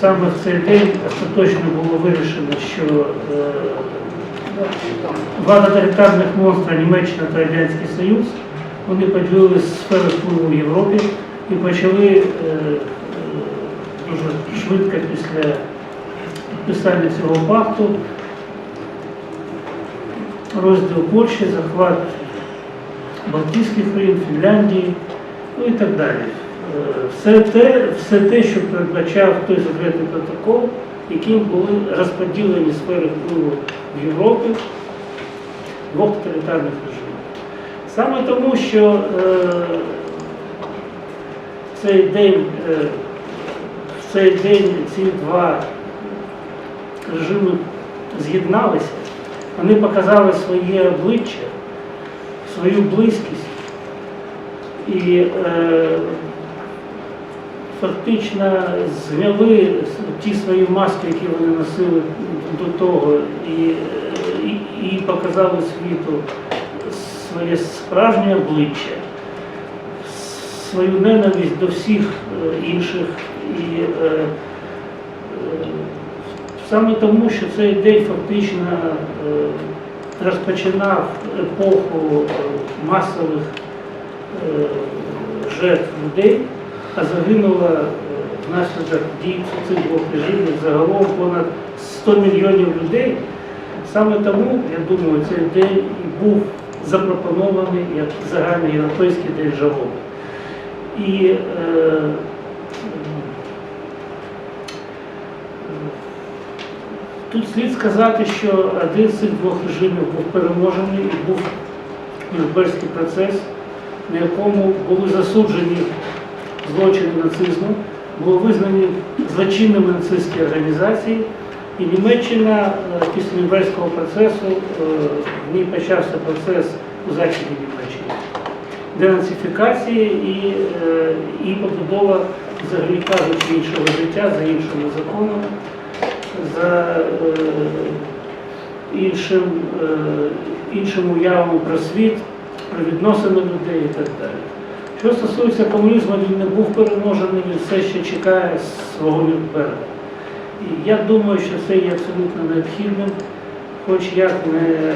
Саме в цей день остаточно було вирішено, що е, два тоталітарних монстра Німеччина та Радянський Союз вони поділили сфери впливу в Європі і почали е, дуже швидко після підписання цього пакту розділ Польщі, захват Балтійських країн, Фінляндії, ну і так далі. Все те, все те, що передбачав той секретний протокол, яким були розподілені сфери впливу в Європі двох тоталітарних режимів. Саме тому, що е, цей день, е, цей день ці два режими з'єдналися, вони показали своє обличчя, свою близькість і е, фактично зняли ті свої маски, які вони носили до того, і, і, і показали світу своє справжнє обличчя, свою ненависть до всіх е, інших. І е, е, саме тому, що цей день фактично е, розпочинав епоху е, масових е, жертв людей, загинуло е, внаслідок дій цих двох режимів загалом понад 100 мільйонів людей. Саме тому, я думаю, цей день був запропонований як загальний європейський день жалоби. І е, Тут слід сказати, що один з цих двох режимів був переможений і був Нюрнберзький процес, на якому були засуджені злочини нацизму, були визнані злочинними нацистські організації, і Німеччина е, після Нюрнберзького процесу е, в ній почався процес у Західній Німеччині денацифікації і, е, і побудова взагалі кажучи іншого життя за іншими законами за іншим, іншим уявам про світ, про відносини людей і так далі. Що стосується комунізму, він не був переможений, він все ще чекає свого Нюрнберга. І я думаю, що це є абсолютно необхідним, хоч як не, е,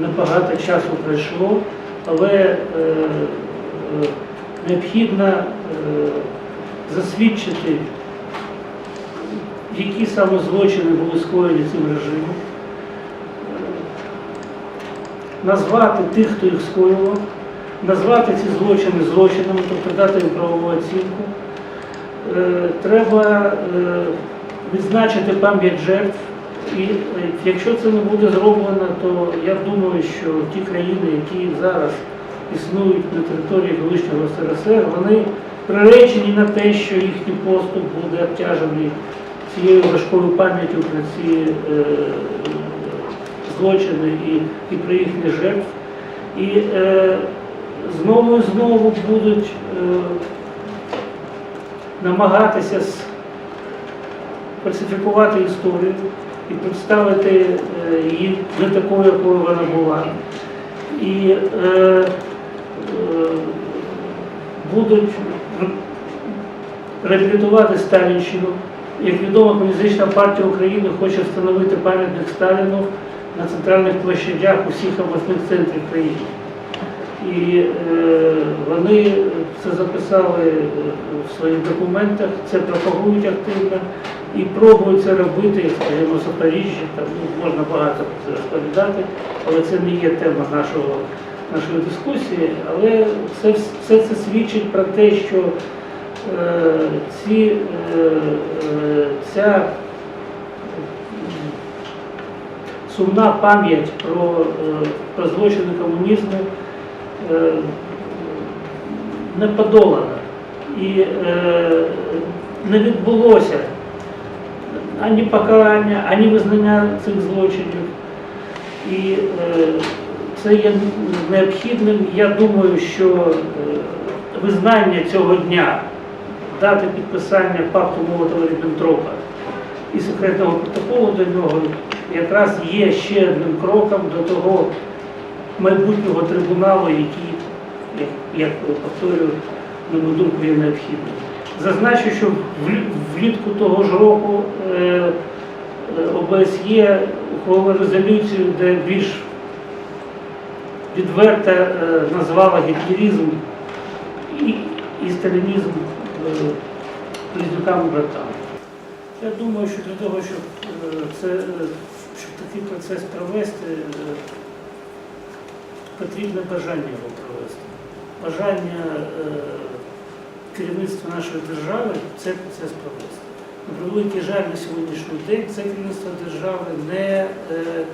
небагато часу пройшло, але е, е, необхідно засвідчити які саме злочини були скоєні цим режимом, назвати тих, хто їх скоював, назвати ці злочини злочинами, тобто дати їм правову оцінку. Е, Треба е, відзначити пам'ять жертв. І е, якщо це не буде зроблено, то я думаю, що ті країни, які зараз існують на території колишнього СРСР, вони приречені на те, що їхній поступ буде обтяжений цією важкою пам'яттю про ці е, злочини і, і про їхніх жертв. І е, знову і знову будуть е, намагатися фальсифікувати історію і представити е, її не такою, якою вона була. І е, е, будуть реабілітувати Сталінщину. Як відомо, Комуністична партія України хоче встановити пам'ятник Сталіну на центральних площадях усіх обласних центрів країни. І е, вони це записали е, в своїх документах, це пропагують активно і пробують це робити, в Запоріжжі, там ну, можна багато це розповідати, але це не є тема нашого, нашої дискусії. Але це, все це свідчить про те, що е, ці, е, е, ця сумна пам'ять про, про злочини комунізму не подолана. І е, не відбулося ані покарання, ані визнання цих злочинів. І е, це є необхідним. Я думаю, що е, визнання цього дня, дати підписання пакту молотова ріббентропа і секретного протоколу до нього якраз є ще одним кроком до того майбутнього трибуналу, який, як, як повторюю, на мою думку, є необхідним. Зазначу, що влітку того ж року е, е, ОБСЄ ухвалила резолюцію, де більш відверто е, назвала гітлеризм і, і сталінізм близнюками братами. Я думаю, що для того, щоб, це, щоб такий процес провести, потрібне бажання його провести. Бажання е, керівництва нашої держави цей процес провести. На превеликий жаль на сьогоднішній день це керівництво держави не, е,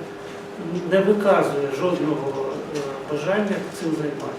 не виказує жодного е, бажання цим займатися.